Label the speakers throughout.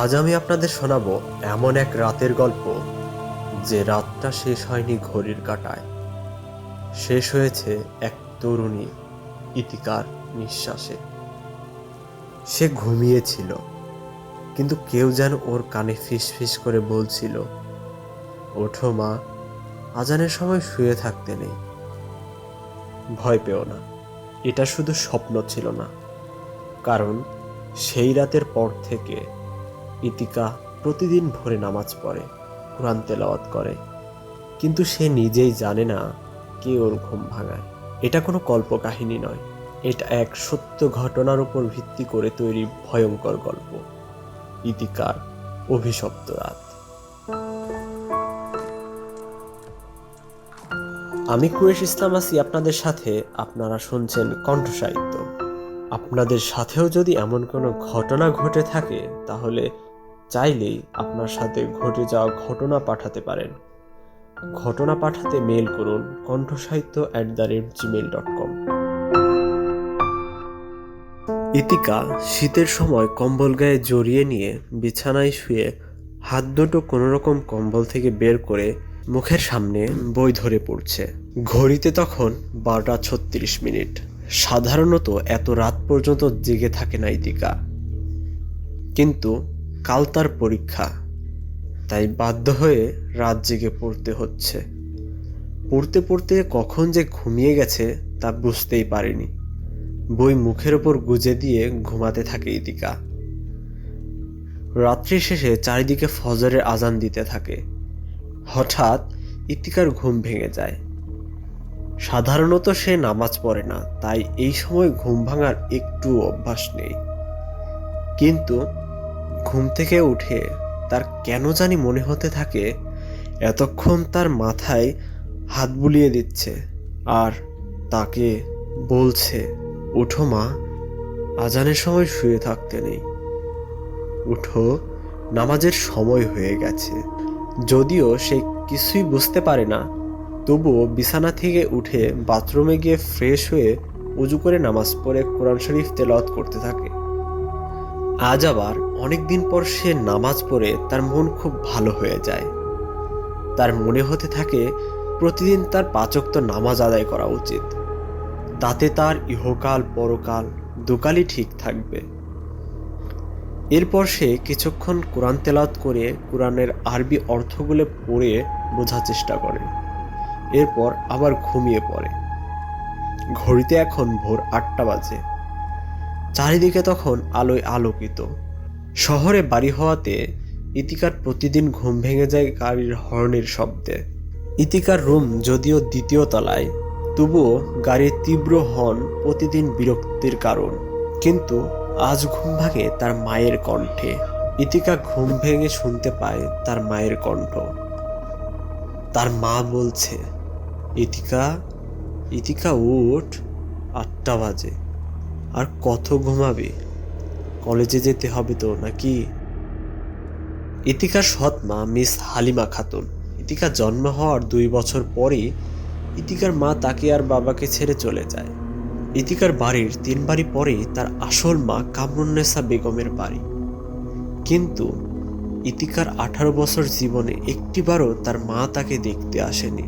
Speaker 1: আজ আমি আপনাদের শোনাব এমন এক রাতের গল্প যে রাতটা শেষ হয়নি ঘড়ির কাটায়। শেষ হয়েছে এক তরুণী ইতিকার নিঃশ্বাসে। সে ঘুমিয়েছিল, কিন্তু কেউ যেন ওর কানে ফিস ফিস করে বলছিল, ওঠো মা, আজানের সময় শুয়ে থাকতে নেই। ভয় পেও না, এটা শুধু স্বপ্ন ছিল না, কারণ সেই রাতের পর থেকে ইতিকা প্রতিদিন ভোরে নামাজ পড়ে, কোরআন তেলাওয়াত করে। কিন্তু সে নিজেই জানে না কে ওর ঘুম ভাঙায়। এটা কোনো কল্পকাহিনী নয়। এটা এক সত্য ঘটনার উপর ভিত্তি করে তৈরি ভয়ঙ্কর গল্প। ইতিকার অভিশপ্ত রাত। আমি কুয়েশ ইসলাম আছি, আপনাদের সাথে আপনারা শুনছেন কণ্ঠ সাহিত্য আপনাদের সাথেও যদি এমন কোনো ঘটনা ঘটে থাকে, তাহলে চাইলেই আপনার সাথে ঘটে যাওয়া ঘটনা পাঠাতে পারেন। ঘটনা পাঠাতে মেল করুন কণ্ঠসাহিত্য at the rate gmail dot com Itika শীতের সময় কম্বল গায়ে জড়িয়ে নিয়ে বিছানায় শুয়ে হাত দুটো কোনোরকম কম্বল থেকে বের করে মুখের সামনে বই ধরে পড়ছে। ঘড়িতে তখন বারোটা ছত্রিশ মিনিট। সাধারণত এত রাত পর্যন্ত জেগে থাকে না ইতিকা কিন্তু কাল তার পরীক্ষা। তাই বাধ্য হয়ে রাত জেগে পড়তে হচ্ছে। পড়তে পড়তে কখন যে ঘুমিয়ে গেছে তা বুঝতেই পারেনি। বই মুখের ওপর গুজে দিয়ে ঘুমাতে থাকে ইতিকা। রাত্রি শেষে চারিদিকে ফজরের আজান দিতে থাকে। হঠাৎ ইতিকার ঘুম ভেঙে যায়। সাধারণত সে নামাজ পড়ে না, তাই এই সময় ঘুম ভাঙার একটু অভ্যাস নেই। কিন্তু ঘুম থেকে উঠে তার কেন জানি মনে হতে থাকে, এতক্ষণ তার মাথায় হাত বুলিয়ে দিচ্ছে আর তাকে বলছে উঠো মা, আজানের সময় শুয়ে থাকতে নেই। উঠো নামাজের সময় হয়ে গেছে। যদিও সে কিছুই বুঝতে পারে না, তবুও বিছানা থেকে উঠে বাথরুমে গিয়ে ফ্রেশ হয়ে উজু করে নামাজ পড়ে কোরআন শরীফ তেলাওয়াত করতে থাকে। আজ আবার অনেক দিন পর সে নামাজ পড়ে তার মন খুব ভালো হয়ে যায়। তার মনে হতে থাকে প্রতিদিন তার পাচক নামাজ আদায় করা উচিত। তাতে তার ইহকাল, পরকাল দুকালই ঠিক থাকবে। এরপর সে কিছুক্ষণ কোরআন তেলাত করে কোরআনের আরবি অর্থগুলো পড়ে বোঝার চেষ্টা করে। এরপর আবার ঘুমিয়ে পড়ে। ঘড়িতে এখন ভোর আটটা বাজে। চারিদিকে তখন আলোয় আলোকিত। শহরে বাড়ি হওয়াতে ইতিকার প্রতিদিন ঘুম ভেঙে যায় গাড়ির হর্নের শব্দে। ইতিকার রুম যদিও দ্বিতীয় তলায়, তবুও গাড়ির তীব্র হর্ন প্রতিদিন বিরক্তির কারণ। কিন্তু আজ ঘুম ভাঙে তার মায়ের কণ্ঠে। ইতিকা ঘুম ভেঙে শুনতে পায় তার মায়ের কণ্ঠ। তার মা বলছে, ইতিকা ইতিকা, উঠ, আটটা বাজে। আর কত ঘুমাবি? কলেজে যেতে হবে তো নাকি? ইতিকার সৎ মা মিস হালিমা খাতুন। ইতিকা জন্ম হওয়ার দুই বছর পরই ইতিকার মা তাকে আর বাবাকে ছেড়ে চলে যায়। ইতিকার বাড়ির তিন বাড়ি পরেই তার আসল মা কামরুন্নেসা বেগমের বাড়ি। কিন্তু ইতিকার আঠারো বছর জীবনে একটিবারও তার মা তাকে দেখতে আসেনি।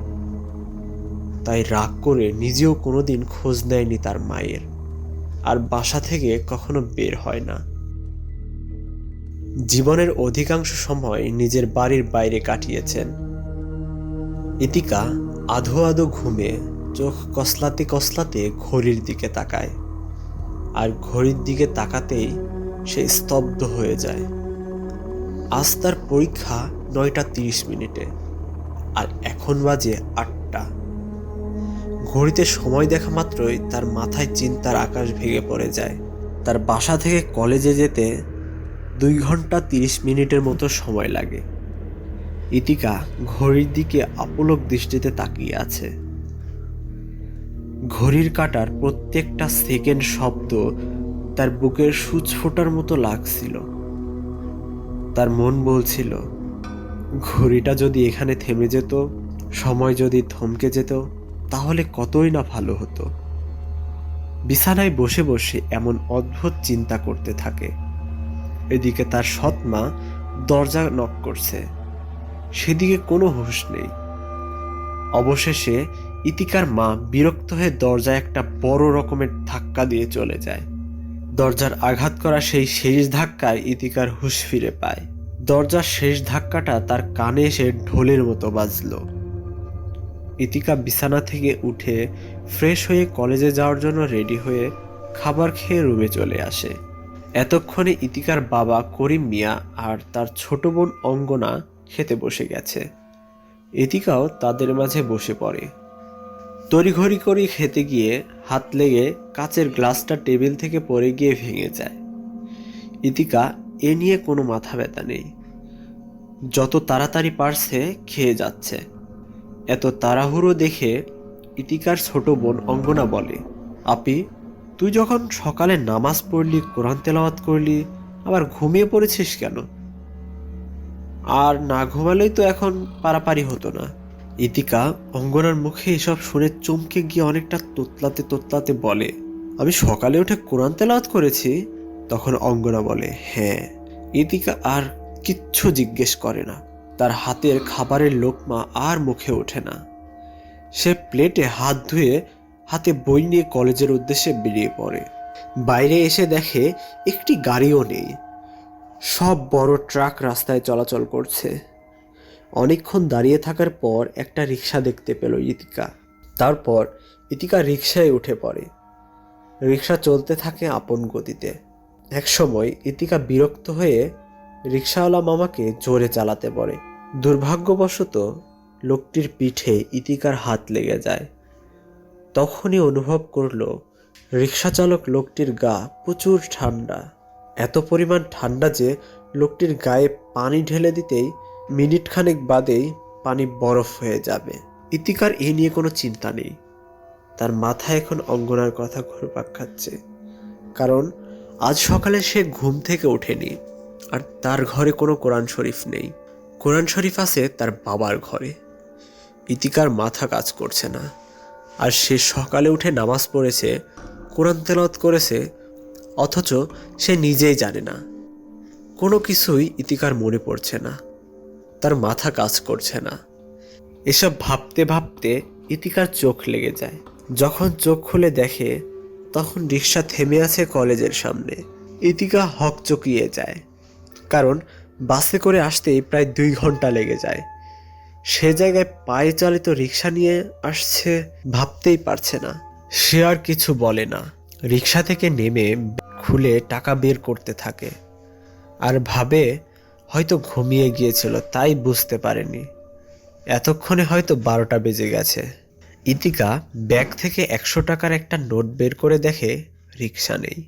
Speaker 1: তাই রাগ করে নিজেও কোনোদিন খোঁজ নেয়নি তার মায়ের। আর বাসা থেকে কখনো বের হয় না। জীবনের অধিকাংশ সময় নিজের বাড়ির বাইরে কাটিয়েছেন। ইতিকা আধো আধো ঘুমে চোখ কসলাতে কসলাতে ঘড়ির দিকে তাকায়। আর ঘড়ির দিকে তাকাতেই সে স্তব্ধ হয়ে যায়। আজ তার পরীক্ষা নয়টা তিরিশ মিনিটে, আর এখন বাজে আটটা। ঘড়িতে সময় দেখা মাত্রই তার মাথায় চিন্তার আকাশ ভেঙে পড়ে যায়। তার বাসা থেকে কলেজে যেতে দুই ঘণ্টা তিরিশ মিনিটের মতো সময় লাগে। ইতিকা ঘড়ির দিকে আপলক দৃষ্টিতে তাকিয়ে আছে। ঘড়ির কাটার প্রত্যেকটা সেকেন্ড শব্দ তার বুকের সূচ ফোটার মতো লাগছিল। তার মন বলছিল, ঘড়িটা যদি এখানে থেমে যেত, সময় যদি থমকে যেত তাহলে কতই না ভালো হতো। বিছানায় বসে বসে এমন অদ্ভুত চিন্তা করতে থাকে। এদিকে তার সৎ মা দরজা নক করছে। সেদিকে কোনো হুঁশ নেই। অবশেষে ইতিকার মা বিরক্ত হয়ে দরজায় একটা বড় রকমের ধাক্কা দিয়ে চলে যায়। দরজার আঘাত করা সেই শেষ ধাক্কায় ইতিকার হুঁশ ফিরে পায়। দরজার শেষ ধাক্কাটা তার কানে এসে ঢোলের মতো বাজলো। ইতিকা বিছানা থেকে উঠে ফ্রেশ হয়ে কলেজে যাওয়ার জন্য রেডি হয়ে খাবার খেয়ে রুমে চলে আসে। এতক্ষণে ইতিকার বাবা করিম মিয়া আর তার ছোট বোন অঙ্গনা খেতে বসে গেছে। ইতিকাও তাদের মাঝে বসে পড়ে। তড়িঘড়ি করে খেতে গিয়ে হাত লেগে কাচের গ্লাসটা টেবিল থেকে পড়ে গিয়ে ভেঙে যায়। ইতিকা এ নিয়ে কোনো মাথা ব্যথা নেই। যত তাড়াতাড়ি পারছে, খেয়ে যাচ্ছে। এত তাড়াহুড়ো দেখে ইতিকার ছোট বোন অঙ্গনা বলে, আপি, তুই যখন সকালে নামাজ পড়লি, কোরআন তেলাওয়াত করলি, আবার ঘুমিয়ে পড়েছিস কেন? আর না ঘুমালেই তো এখন পারাপারি হতো না। ইতিকা অঙ্গনার মুখে এসব শুনে চমকে গিয়ে অনেকটা তোতলাতে তোতলাতে বলে, আমি সকালে উঠে কোরআন তেলাওয়াত করেছি? তখন অঙ্গনা বলে হ্যাঁ। ইতিকা আর কিচ্ছু জিজ্ঞেস করে না। তার হাতের খাবারের লোকমা আর মুখে ওঠে না। সে প্লেটে হাত ধুয়ে হাতে বই নিয়ে কলেজের উদ্দেশ্যে বেরিয়ে পড়ে। বাইরে এসে দেখে একটি গাড়িও নেই। সব বড় ট্রাক রাস্তায় চলাচল করছে। অনেকক্ষণ দাঁড়িয়ে থাকার পর একটা রিক্সা দেখতে পেল ইতিকা। তারপর ইতিকা রিক্সায় উঠে পড়ে। রিক্সা চলতে থাকে আপন গতিতে। একসময় ইতিকা বিরক্ত হয়ে রিক্সাওয়ালা মামাকে জোরে চালাতে পড়ে দুর্ভাগ্যবশত লোকটির পিঠে ইতিকার হাত লেগে যায়। তখনই অনুভব করল রিক্সা চালক লোকটির গা প্রচুর ঠান্ডা। এত পরিমাণ ঠান্ডা যে লোকটির গায়ে পানি ঢেলে দিতেই মিনিট খানেক বাদেই পানি বরফ হয়ে যাবে। ইতিকার এ নিয়ে কোনো চিন্তা নেই। তার মাথায় এখন অঙ্গনার কথা ঘুরপাক খাচ্ছে। কারণ আজ সকালে সে ঘুম থেকে ওঠেনি। আর তার ঘরে কোনো কোরআন শরীফ নেই। কোরআন শরীফ আছে তার বাবার ঘরে। ইতিকার মাথা কাজ করছে না। আর সে সকালে উঠে নামাজ পড়েছে, কোরআন তেলত করেছে, অথচ সে নিজেই জানে না। কোনো কিছুই ইতিকার মনে পড়ছে না। তার মাথা কাজ করছে না। এসব ভাবতে ভাবতে ইতিকার চোখ লেগে যায়। যখন চোখ খুলে দেখে, তখন রিক্সা থেমে আছে কলেজের সামনে। ইতিকা হক চকিয়ে যায়। কারণ বাসে করে আসতেই প্রায় দুই ঘণ্টা লেগে যায়। সে জায়গায় পায়ে চালিত রিক্সা নিয়ে আসছে ভাবতেই পারছে না। সে আর কিছু বলে না। রিক্সা থেকে নেমে খুলে টাকা বের করতে থাকে। আর ভাবে হয়তো ঘুমিয়ে গিয়েছিল, তাই বুঝতে পারেনি। এতক্ষণে হয়তো বারোটা বেজে গেছে। ইতিকা ব্যাগ থেকে একশো টাকার একটা নোট বের করে দেখে রিক্সা নেই।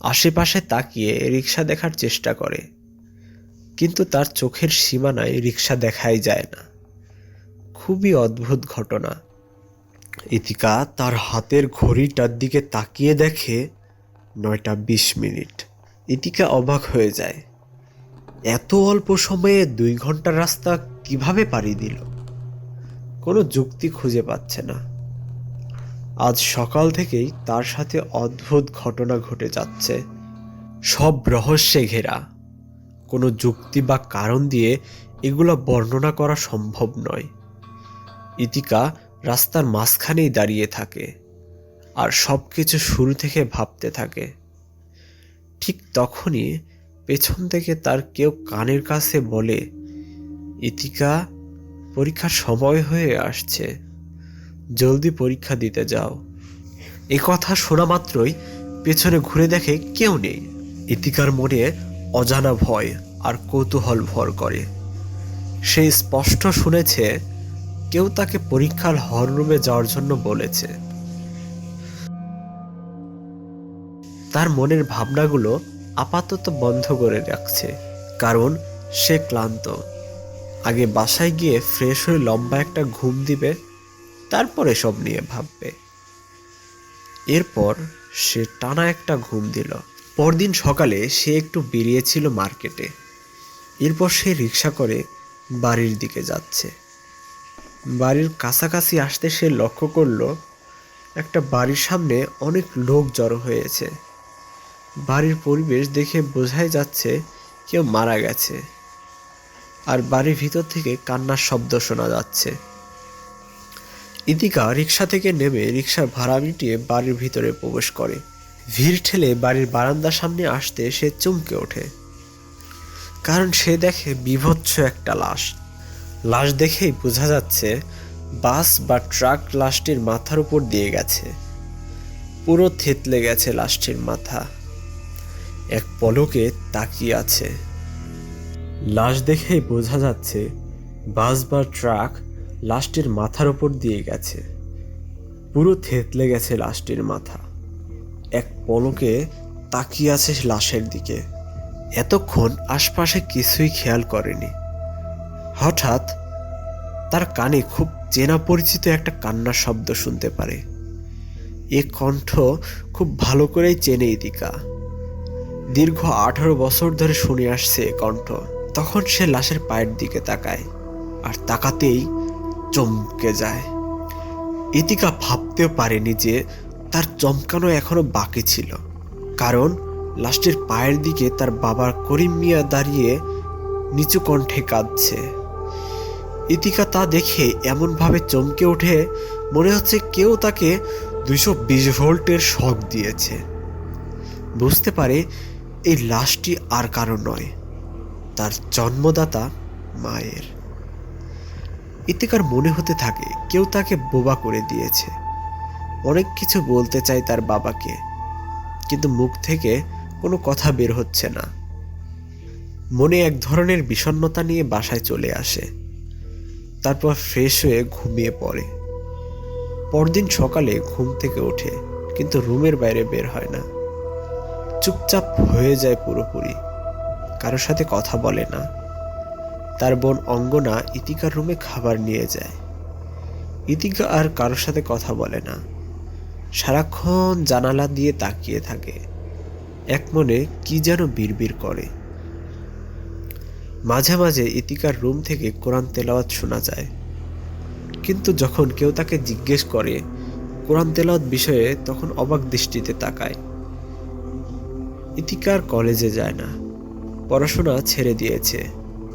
Speaker 1: আশেপাশে তাকিয়ে রিক্সা দেখার চেষ্টা করে। কিন্তু তার চোখের সীমানায় রিক্সা দেখাই যায় না। খুবই অদ্ভুত ঘটনা। ইতিকা তার হাতের ঘড়িটার দিকে তাকিয়ে দেখে নয়টা বিশ মিনিট। ইতিকা অবাক হয়ে যায়। এত অল্প সময়ে দুই ঘণ্টার রাস্তা কীভাবে পাড়ি দিল? কোনো যুক্তি খুঁজে পাচ্ছে না। আজ সকাল থেকেই তার সাথে অদ্ভুত ঘটনা ঘটে যাচ্ছে। সব রহস্যে ঘেরা। কোনো যুক্তি বা কারণ দিয়ে এগুলো বর্ণনা করা সম্ভব নয়। ইতিকা রাস্তার মাঝখানেই দাঁড়িয়ে থাকে আর সব কিছু শুরু থেকে ভাবতে থাকে। ঠিক তখনই পেছন থেকে তার কেউ কানের কাছে বলে, ইতিকা, পরীক্ষার সময় হয়ে আসছে। জলদি পরীক্ষা দিতে যাও। এ কথা শোনা মাত্রই পেছনে ঘুরে দেখে কেউ নেই। ইতিকার মনে অজানা ভয় আর কৌতূহল ভর করে। সে স্পষ্ট শুনেছে, কেউ তাকে পরীক্ষার হল রুমে যাওয়ার জন্য বলেছে। তার মনের ভাবনাগুলো আপাতত বন্ধ করে রাখছে, কারণ সে ক্লান্ত। আগে বাসায় গিয়ে ফ্রেশ হয়ে লম্বা একটা ঘুম দিবে, তারপরে সব নিয়ে ভাববে। এরপর সে টানা একটা ঘুম দিল। পরদিন সকালে সে একটু বেরিয়েছিল মার্কেটে। এরপর সে রিক্সা করে বাড়ির দিকে যাচ্ছে। বাড়ির কাছাকাছি আসতে সে লক্ষ্য করল, একটা বাড়ির সামনে অনেক লোক জড়ো হয়েছে। বাড়ির পরিবেশ দেখে বোঝাই যাচ্ছে কেউ মারা গেছে। আর বাড়ির ভিতর থেকে কান্নার শব্দ শোনা যাচ্ছে। ইতিকা রিক্সা থেকে নেমে রিক্সার ভাড়া মিটিয়ে বাড়ির ভিতরে প্রবেশ করে। ভিড় ঠেলে বাড়ির বারান্দার সামনে আসতে সে চমকে ওঠে। কারণ সে দেখে বিভৎস একটা লাশ। লাশ দেখেই বোঝা যাচ্ছে, বাস বা ট্রাক লাশটির মাথার উপর দিয়ে গেছে। পুরো থেতলে গেছে লাশটির মাথা। এক পলকে তাকিয়ে আছে। লাশ দেখেই বোঝা যাচ্ছে, বাস বা ট্রাক লাশটির মাথার উপর দিয়ে গেছে। পুরো থেতলে গেছে লাশটির মাথা। এক পলকে তাকিয়ে আছে লাশের দিকে। এতক্ষণ আশপাশে কিছুই খেয়াল করেনি। হঠাৎ তার কানে খুব চেনা পরিচিত একটা কান্নার শব্দ শুনতে পারে। এ কণ্ঠ খুব ভালো করেই চেনে ইতিকা। দীর্ঘ আঠারো বছর ধরে শুনে আসছে এ কণ্ঠ। তখন সে লাশের পায়ের দিকে তাকায় আর তাকাতেই চমকে যায়। ইতিকা ভাবতেও পারেনি যে তার চমকানো এখনও বাকি ছিল। কারণ লাশটির পায়ের দিকে তার বাবার করিম মিয়া দাঁড়িয়ে নিচু কণ্ঠে কাঁদছে। ইতিকা তা দেখে এমনভাবে চমকে ওঠে মনে হচ্ছে কেউ তাকে দুইশো বিশ ভোল্টের শখ দিয়েছে। বুঝতে পারে এই লাশটি আর কারও নয়, তার জন্মদাতা মায়ের। ইতিকার মনে হতে থাকে কেউ তাকে বোবা করে দিয়েছে। অনেক কিছু বলতে চায় তার বাবাকে, কিন্তু মুখ থেকে কোনো কথা বের হচ্ছে না। মনে এক ধরনের বিষণ্ণতা নিয়ে বাসায় চলে আসে। তারপর ফ্রেশ হয়ে ঘুমিয়ে পড়ে। পরদিন সকালে ঘুম থেকে ওঠে, কিন্তু রুমের বাইরে বের হয় না। চুপচাপ হয়ে যায় পুরোপুরি, কারোর সাথে কথা বলে না। তার বোন অঙ্গনা ইতিকার রুমে খাবার নিয়ে যায়। ইতিকা আর কারোর সাথে কথা বলে না। সারাক্ষণ জানালা দিয়ে তাকিয়ে থাকে। এক মনে কি যেন বিড়বিড় করে। মাঝে মাঝে ইতিকার রুম থেকে কোরআন তেলাওয়াত শোনা যায়। কিন্তু যখন কেউ তাকে জিজ্ঞেস করে, কোরআন তেলাওয়াত বিষয়ে তখন অবাক দৃষ্টিতে তাকায়। ইতিকার কলেজে যায় না, পড়াশোনা ছেড়ে দিয়েছে।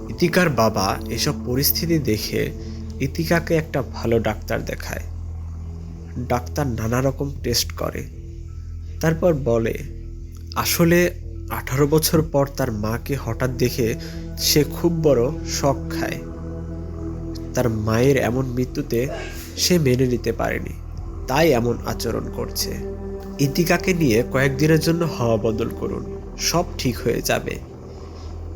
Speaker 1: ইতিকার বাবা এসব পরিস্থিতি দেখে ইতিকাকে একটা ভালো ডাক্তার দেখায়। ডাক্তার নানা রকম টেস্ট করে। তারপর বলে, আসলে আঠারো বছর পর তার মাকে হঠাৎ দেখে সে খুব বড় শখ খায়। তার মায়ের এমন মৃত্যুতে সে মেনে নিতে পারেনি। তাই এমন আচরণ করছে। ইতিকাকে নিয়ে কয়েকদিনের জন্য হাওয়া বদল করুন। সব ঠিক হয়ে যাবে।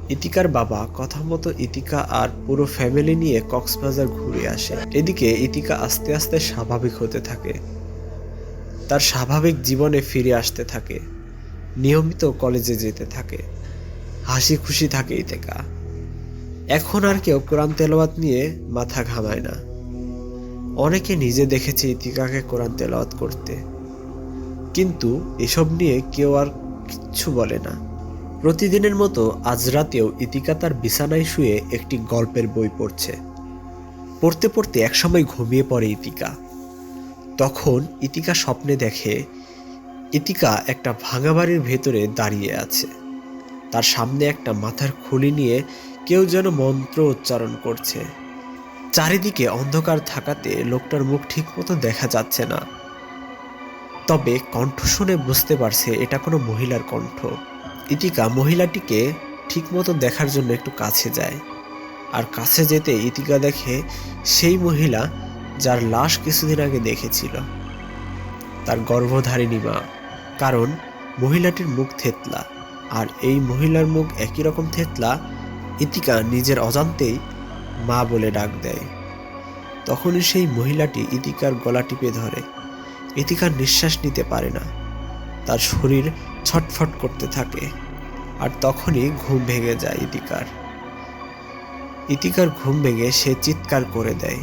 Speaker 1: ইতিকার বাবা কথা মতো ইতিকা আর পুরো ফ্যামিলি নিয়ে কক্সবাজার ঘুরে আসে। এদিকে ইতিকা আস্তে আস্তে স্বাভাবিক হতে থাকে। তার স্বাভাবিক জীবনে ফিরে আসতে থাকে। নিয়মিত কলেজে যেতে থাকে। হাসি খুশি থাকে ইতিকা এখন আর কেউ কোরআন তেলাওয়াত নিয়ে মাথা ঘামায় না। অনেকে নিজে দেখেছে ইতিকাকে কোরআন তেলাওয়াত করতে। কিন্তু এসব নিয়ে কেউ আর কিচ্ছু বলে না। প্রতিদিনের মতো আজ রাতেও ইতিকা তার বিছানায় শুয়ে একটি গল্পের বই পড়ছে। পড়তে পড়তে একসময় ঘুমিয়ে পড়ে ইতিকা। তখন ইতিকা স্বপ্নে দেখে ইতিকা একটা ভাঙা বাড়ির ভেতরে দাঁড়িয়ে আছে। তার সামনে একটা মাথার খুলি নিয়ে কেউ যেন মন্ত্র উচ্চারণ করছে। চারিদিকে অন্ধকার থাকাতে লোকটার মুখ ঠিকমতো দেখা যাচ্ছে না। তবে কণ্ঠ শুনে বুঝতে পারছে এটা কোনো মহিলার কণ্ঠ। ইতিকা মহিলাটিকে ঠিকমতো দেখার জন্য একটু কাছে যায়। আর কাছে যেতে ইতিকা দেখে সেই মহিলা যার লাশ কিছুদিন আগে দেখেছিল। তার গর্ভধারিণী মা। কারণ মহিলাটির মুখ থেতলা। আর এই মহিলার মুখ একই রকম থেতলা ইতিকা নিজের অজান্তেই মা বলে ডাক দেয়। তখনই সেই মহিলাটি ইতিকার গলা টিপে ধরে। ইতিকার নিঃশ্বাস নিতে পারে না। তার শরীর ছটফট করতে থাকে, আর তখনই ঘুম ভেঙে যায় ইতিকার। ইতিকার ঘুম ভেঙে সে চিৎকার করে দেয়,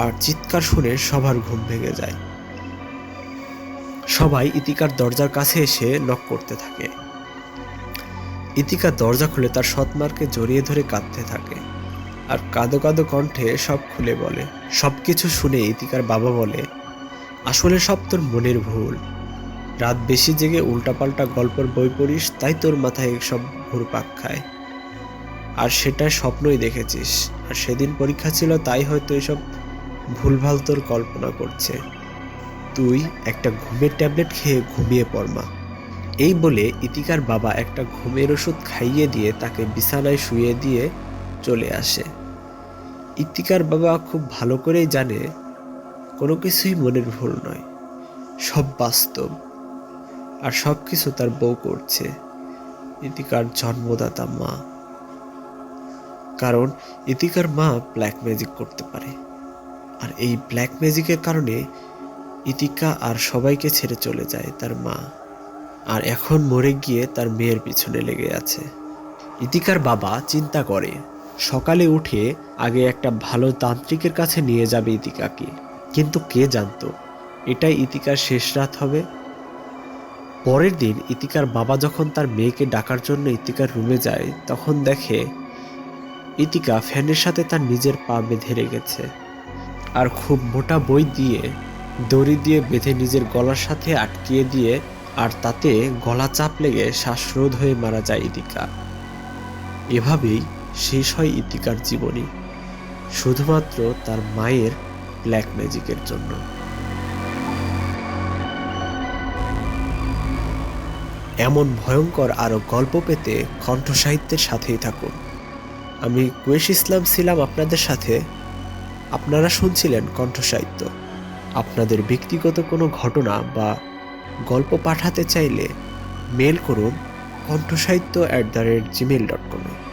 Speaker 1: আর চিৎকার শুনে সবার ঘুম ভেঙে যায়। সবাই ইতিকার দরজার কাছে এসে নক করতে থাকে। ইতিকা দরজা খুলে তার সৎমারকে জড়িয়ে ধরে কাঁদতে থাকে, আর কাঁদো কাঁদো কণ্ঠে সব খুলে বলে। সব কিছু শুনে ইতিকার বাবা বলে, আসলে সব তোর মনের ভুল। রাত বেশি জেগে উল্টাপাল্টা গল্পের বই পড়িস, তাই তোর মাথায় সব ঘুরপাক খায়। আর সেটা স্বপ্নই দেখেছিস। আর সেদিন পরীক্ষা ছিল, তাই হয়তো এসব ভুলভাল তোর কল্পনা করছে। তুই একটা ঘুমের ট্যাবলেট খেয়ে ঘুমিয়ে পড়মা এই বলে ইতিকার বাবা একটা ঘুমের ওষুধ খাইয়ে দিয়ে তাকে বিছানায় শুয়ে দিয়ে চলে আসে। ইতিকার বাবা খুব ভালো করেই জানে, কোনো কিছুই মনের ভুল নয়। সব বাস্তব। আর সব কিছু তার বউ করছে। ইতিকার জন্মদাতা মা। কারণ ইতিকার মা ব্ল্যাক ম্যাজিক করতে পারে। আর এই ব্ল্যাক ম্যাজিকের কারণে ইতিকা আর সবাইকে ছেড়ে চলে যায় তার মা। আর এখন মরে গিয়ে তার মেয়ের পিছনে লেগে আছে। ইতিকার বাবা চিন্তা করে, সকালে উঠে আগে একটা ভালো তান্ত্রিকের কাছে নিয়ে যাবে ইতিকাকে। কিন্তু কে জানতো, এটাই ইতিকার শেষ রাত হবে? পরের দিন ইতিকার বাবা যখন তার মেয়েকে ডাকার জন্য ইতিকার রুমে যায়, তখন দেখে ইতিকা ফ্যানের সাথে তার নিজের পা বেঁধে রেখেছে আর খুব মোটা বই দিয়ে দড়ি দিয়ে বেঁধে নিজের গলার সাথে আটকিয়ে দিয়ে আর তাতে গলা চাপ লেগে শ্বাসরোধ হয়ে মারা যায় ইতিকা। এভাবেই শেষ হয় ইতিকার জীবনী, শুধুমাত্র তার মায়ের ব্ল্যাক ম্যাজিকের জন্য। এমন ভয়ঙ্কর আরও গল্প পেতে কণ্ঠসাহিত্যের সাথেই থাকুন। আমি কুয়েশ ইসলাম ছিলাম আপনাদের সাথে। আপনারা শুনছিলেন কণ্ঠসাহিত্য। আপনাদের ব্যক্তিগত কোনো ঘটনা বা গল্প পাঠাতে চাইলে মেল করুন কণ্ঠসাহিত্য at the rate gmail dot কমে